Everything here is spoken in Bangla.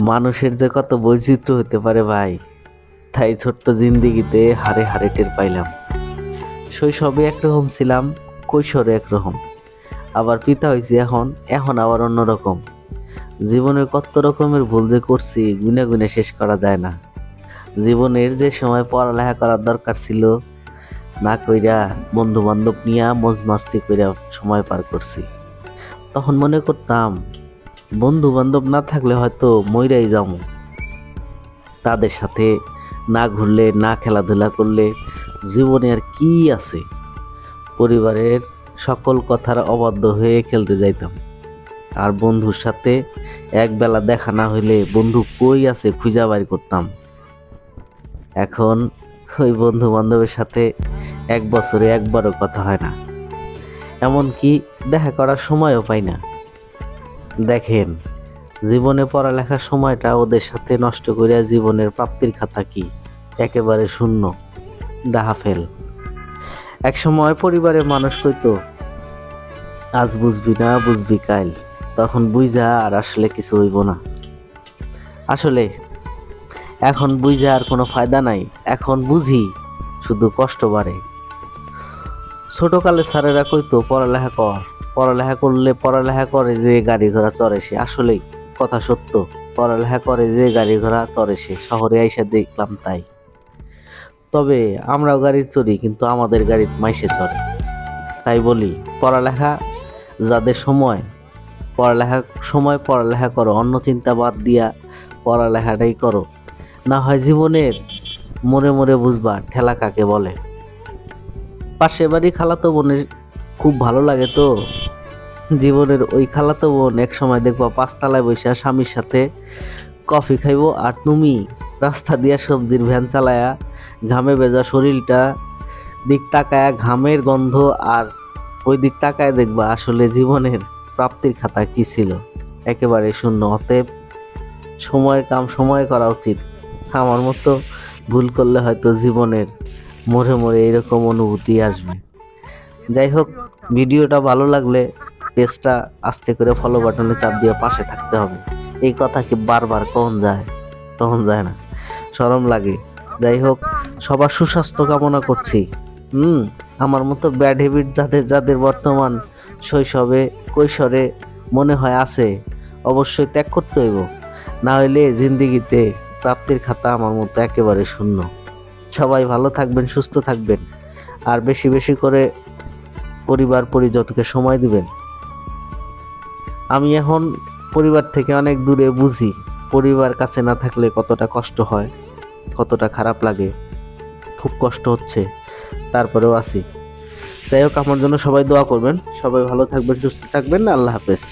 মানুষের যে কত বৈচিত্র্য হতে পারে ভাই, তাই ছোট্ট জিন্দিগিতে হারে হারে টের পাইলাম। শৈশবে একরকম ছিলাম, কৈশোরে একরকম। আবার পিতা হয়েছি এখন এখন আবার অন্যরকম। জীবনের কত রকমের ভুল যে করছি, গুনে গুনে শেষ করা যায় না। জীবনের যে সময় পড়ালেখা করার দরকার ছিল, না কইরা বন্ধু বান্ধব নিয়ে মজ মাস্তি কইরা সময় পার করছি। তখন মনে করতাম বন্ধু বান্ধব না থাকলে হয়তো মইরাই যাব তাদের সাথে না ঘুরলে, না খেলাধুলা করলে জীবনে আর কি আছে? পরিবারের সকল কথার অবাধ্য হয়ে খেলতে যাইতাম। আর বন্ধুর সাথে একবেলা দেখা না হইলে বন্ধু কই আছে খুঁজা বাইর করতাম। এখন ওই বন্ধু বান্ধবের সাথে এক বছরে একবারও কথা হয় না। এমনকি দেখা করার সময়ও পাই না। দেখেন, জীবনে পড়ালেখার সময়টা ওদের সাথে নষ্ট করিয়া জীবনের প্রাপ্তির খাতা কি? একেবারে শূন্য। ডাহাফেল এক সময় পরিবারের মানুষ কইতো, আজ বুঝবি না, বুঝবি কাইল তখন বুঝা আর আসলে কিছু হইব না। আসলে, এখন বুঝা আর কোনো ফায়দা নাই। এখন বুঝি, শুধু কষ্ট বাড়ে। ছোটকালে স্যারেরা কইতো, পড়ালেখা কর। পড়ালেখা করলে পড়ালেখা করে যে গাড়ি ঘোড়া চড়ে সে, আসলেই কথা সত্য। পড়ালেখা করে যে গাড়ি ঘোড়া চড়ে সে, শহরে আইসা দেখলাম তাই। তবে আমরাও গাড়ি চড়ি, কিন্তু আমাদের গাড়ি মাইসে চড়ে। তাই বলি, পড়ালেখা যাদের সময়, পড়ালেখা সময় পড়ালেখা করো, অন্য চিন্তা বাদ দিয়া পড়ালেখাটাই করো। না হয় জীবনের মরে মরে বুঝবা ঠেলা কাকে বলে। পাশে বাড়ি খালাতো বোনের খুব ভালো লাগে তো। জীবনের ওই খালাতো বোন এক সময় দেখবা পাঁচতলায় বসে স্বামীর সাথে কফি খাইবো আর তুমি রাস্তা দিয়া সবজির ভ্যান চালায়া, ঘামে ভেজা শরীরটা দিক তাকায়া ঘামের গন্ধ আর ওই দিক তাকায় দেখবা আসলে জীবনের প্রাপ্তির খাতা কি ছিল? একেবারে শূন্য। অতএব সময়ের কাম সময় করা উচিত। আমার মতো ভুল করলে হয়তো জীবনের মরে মরে এরকম অনুভূতি আসবে। যাই হোক, ভিডিওটা ভালো লাগলে পেজটা আস্তে করে ফলো বাটনে চাপ দিয়ে পাশে থাকতে হবে। এই কথা কি বারবার কখন যায়? তখন যায় না। সরম লাগে। যাই হোক, সবার সুস্বাস্থ্য কামনা করছি। হুম, আমার মতো ব্যাড হ্যাবিট যাদের যাদের বর্তমান শৈশবে, কৈশোরে মনে হয় আছে, অবশ্যই ত্যাগ করতে হইব। না হইলে জিন্দিগিতে প্রাপ্তির খাতা আমার মতো একেবারে শূন্য। সবাই ভালো থাকবেন, সুস্থ থাকবেন। আর বেশি বেশি করে পরিবার পরিজনকে সময় দিবেন। আমি এখন পরিবার থেকে অনেক দূরে বুঝি, পরিবার কাছে না থাকলে কতটা কষ্ট হয়, কতটা খারাপ লাগে, খুব কষ্ট হচ্ছে, তারপরেও আছি। যাই হোক, আমার জন্য সবাই দোয়া করবেন, সবাই ভালো থাকবেন, সুস্থ থাকবেন, আল্লাহ হাফেজ।